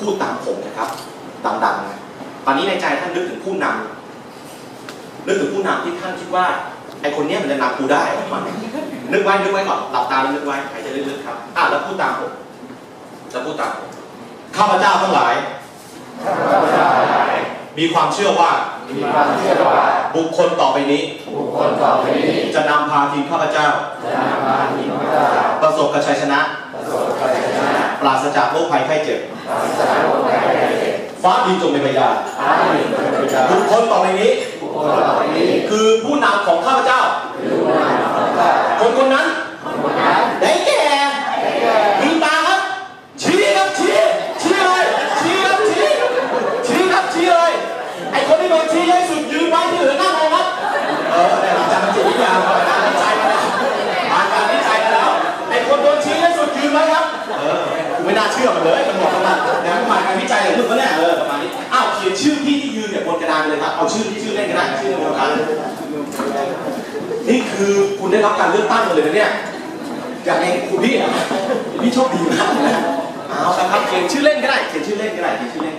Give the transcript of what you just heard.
พูดตามผมนะครับดังๆนะตอนนี้ในใจท่านนึกถึงผู้นำนึกถึงผู้นำที่ท่านคิดว่าไอคนเนี้ยมันจะนำกูได้นึกไว้นึกไว้ก่อนหลับตาแล้วนึกไว้หายใจลึกๆครับอะแล้วพูดตามผมแล้วพูดตามผมข้าพเจ้าทั้งหลาย มีความเชื่อว่ามีความเชื่อว่าบุคคลต่อไปนี้บุคคลต่อไปนี้ จะนำพาทีมข้าพเจ้าจะนำมาทีมพระเจ้าประสบกับชัยชนะป ระสบกับชัยชนะปราศจากโรคภัยไข้เจ็บปราศจากโรคภัยไข้เจ็บ ฟ้าดินจงเป็นพยานอายุเป็นพระเจ้าบุคคลต่อไปนี้บุคคลต่อไปนี้ คือผู้นำของข้าพเจ้าคือผู้นำของพระเจ้าคนคนนั้นคนนั้น ได้แก่ได้แก่ลืมตาครับ ชี้ครับชี้ ชี้เลย ชี้ครับชี้ ชี้ครับชี้เลย ไอคนที่โดนชี้ให้สุดยืนไว้ที่เหลือนั่ง ชื่อมันเลยมันบอกกันมานะมาณการวิจัยของมึงก็เน่เออประมาณนี้อ้าวเขียนชื่อพี่ที่ยืนเนี่ยบนกระดานเลยครับเอาชื่อที่ชื่อเล่นก็ได้ชื่อในวงการนี่คือคุณได้รับการเลือกตั้งมาเลยนะเนี่ยอย่างไงคุณพี่อะพี่โชคดีมากนะเอาละครับเขียนชื่อเล่นก็ได้เขียนชื่อเล่นก็ได้เขียนชื่อเล่น